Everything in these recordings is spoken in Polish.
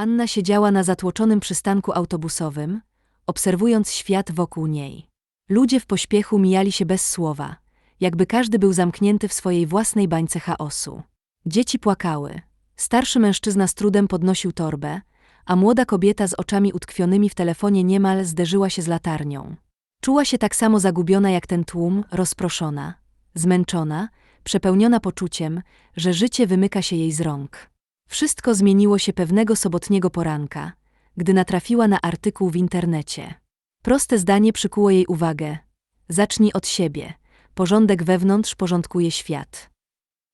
Anna siedziała na zatłoczonym przystanku autobusowym, obserwując świat wokół niej. Ludzie w pośpiechu mijali się bez słowa, jakby każdy był zamknięty w swojej własnej bańce chaosu. Dzieci płakały. Starszy mężczyzna z trudem podnosił torbę, a młoda kobieta z oczami utkwionymi w telefonie niemal zderzyła się z latarnią. Czuła się tak samo zagubiona jak ten tłum, rozproszona, zmęczona, przepełniona poczuciem, że życie wymyka się jej z rąk. Wszystko zmieniło się pewnego sobotniego poranka, gdy natrafiła na artykuł w internecie. Proste zdanie przykuło jej uwagę. Zacznij od siebie. Porządek wewnątrz porządkuje świat.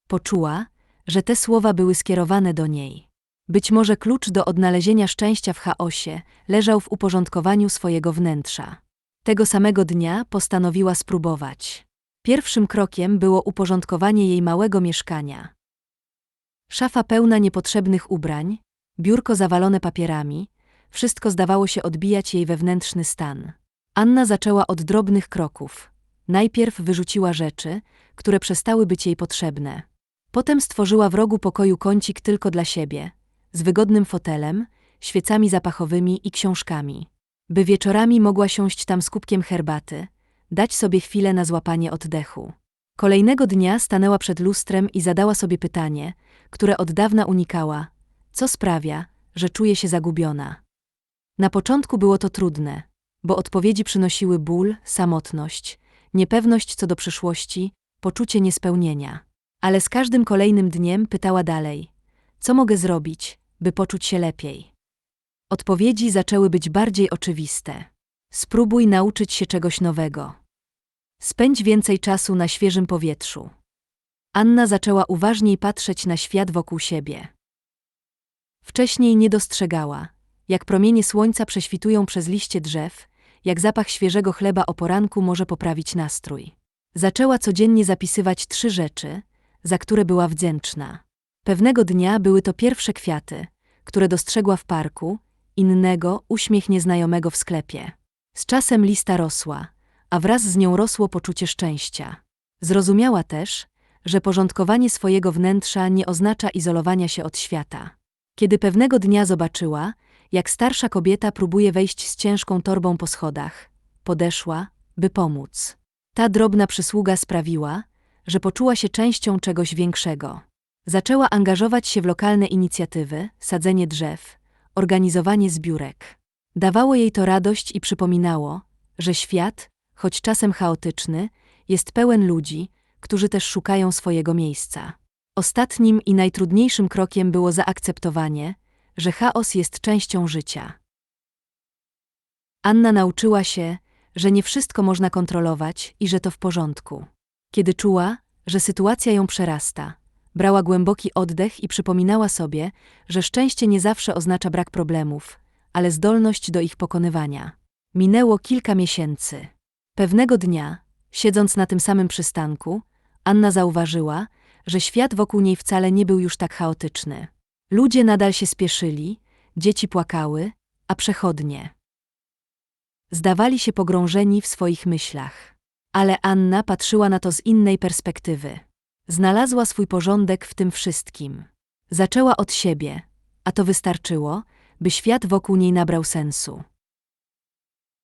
Poczuła, że te słowa były skierowane do niej. Być może klucz do odnalezienia szczęścia w chaosie leżał w uporządkowaniu swojego wnętrza. Tego samego dnia postanowiła spróbować. Pierwszym krokiem było uporządkowanie jej małego mieszkania. Szafa pełna niepotrzebnych ubrań, biurko zawalone papierami, wszystko zdawało się odbijać jej wewnętrzny stan. Anna zaczęła od drobnych kroków. Najpierw wyrzuciła rzeczy, które przestały być jej potrzebne. Potem stworzyła w rogu pokoju kącik tylko dla siebie, z wygodnym fotelem, świecami zapachowymi i książkami. By wieczorami mogła siąść tam z kubkiem herbaty, dać sobie chwilę na złapanie oddechu. Kolejnego dnia stanęła przed lustrem i zadała sobie pytanie, które od dawna unikała: co sprawia, że czuje się zagubiona? Na początku było to trudne, bo odpowiedzi przynosiły ból, samotność, niepewność co do przyszłości, poczucie niespełnienia. Ale z każdym kolejnym dniem pytała dalej: co mogę zrobić, by poczuć się lepiej? Odpowiedzi zaczęły być bardziej oczywiste. Spróbuj nauczyć się czegoś nowego. Spędź więcej czasu na świeżym powietrzu. Anna zaczęła uważniej patrzeć na świat wokół siebie. Wcześniej nie dostrzegała, jak promienie słońca prześwitują przez liście drzew, jak zapach świeżego chleba o poranku może poprawić nastrój. Zaczęła codziennie zapisywać trzy rzeczy, za które była wdzięczna. Pewnego dnia były to pierwsze kwiaty, które dostrzegła w parku, innego uśmiech nieznajomego w sklepie. Z czasem lista rosła, a wraz z nią rosło poczucie szczęścia. Zrozumiała też, że porządkowanie swojego wnętrza nie oznacza izolowania się od świata. Kiedy pewnego dnia zobaczyła, jak starsza kobieta próbuje wejść z ciężką torbą po schodach, podeszła, by pomóc. Ta drobna przysługa sprawiła, że poczuła się częścią czegoś większego. Zaczęła angażować się w lokalne inicjatywy, sadzenie drzew, organizowanie zbiórek. Dawało jej to radość i przypominało, że świat, choć czasem chaotyczny, jest pełen ludzi, którzy też szukają swojego miejsca. Ostatnim i najtrudniejszym krokiem było zaakceptowanie, że chaos jest częścią życia. Anna nauczyła się, że nie wszystko można kontrolować i że to w porządku. Kiedy czuła, że sytuacja ją przerasta, brała głęboki oddech i przypominała sobie, że szczęście nie zawsze oznacza brak problemów, ale zdolność do ich pokonywania. Minęło kilka miesięcy. Pewnego dnia, siedząc na tym samym przystanku, Anna zauważyła, że świat wokół niej wcale nie był już tak chaotyczny. Ludzie nadal się spieszyli, dzieci płakały, a przechodnie. Zdawali się pogrążeni w swoich myślach. Ale Anna patrzyła na to z innej perspektywy. Znalazła swój porządek w tym wszystkim. Zaczęła od siebie, a to wystarczyło, by świat wokół niej nabrał sensu.